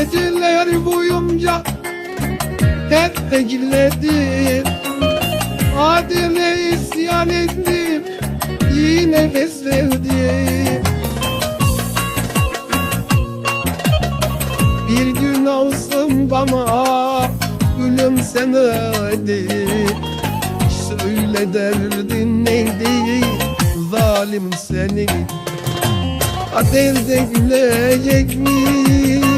Geceler boyunca hep bekledim. Adile isyan ettim Yine besledim. Bir gün olsun bana gülümsemedi Söyle derdin neydi zalim seni Adelde gülecekmiş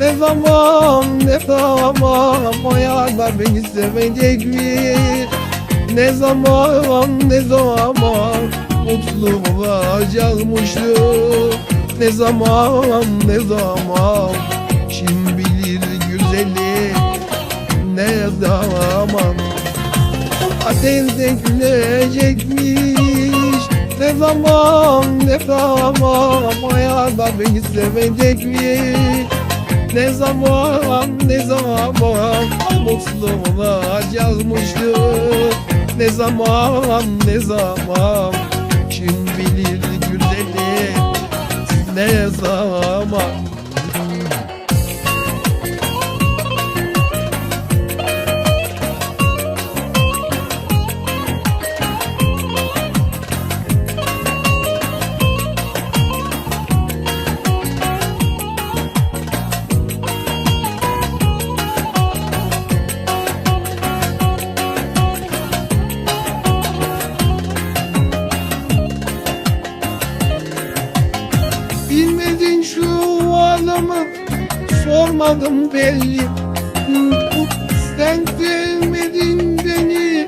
Ne zaman ne zaman Hayallar beni sevecekmiş Ne zaman ne zaman Mutlu olacakmıştı? Ne zaman ne zaman? Kim bilir güzeli Ne zaman? Adelde gülecekmiş. Ne zaman ne zaman? Hayallar beni sevecekmiş Ne zaman ne zaman Mutlu olacakmıştı Ne zaman ne zaman? Kim bilir güzeli Ne zaman halımı sormadım belli. Sen sevmedin beni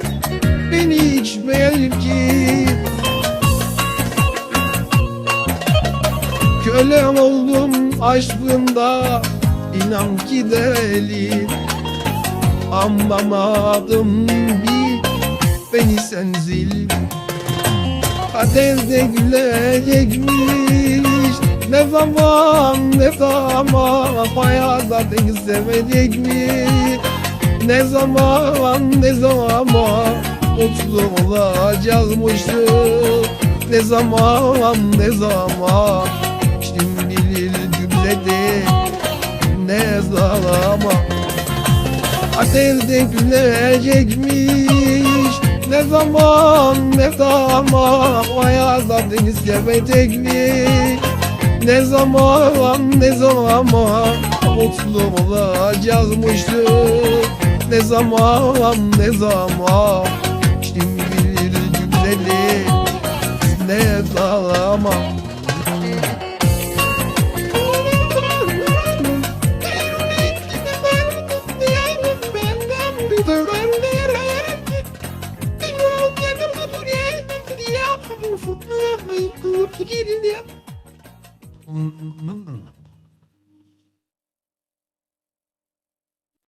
Beni hiç belki. Kölem oldum aşkında inan ki deli. Anlamadım bir beni sen zil. Kaderde gülecekmiş Ne zaman ne zaman Hayatta beni sevecekmiş Ne zaman ne zaman Mutlu olacakmıştı? Ne zaman ne zaman bilir güzeli Ne zaman Kaderde gülecekmiş. Ne zaman ne zaman Hayatta deniz sevecekmiş Ne zaman ne zaman Mutlu olacakmıştı Ne zaman ne zaman? Bilir güzeli Ne zaman うんうんうん。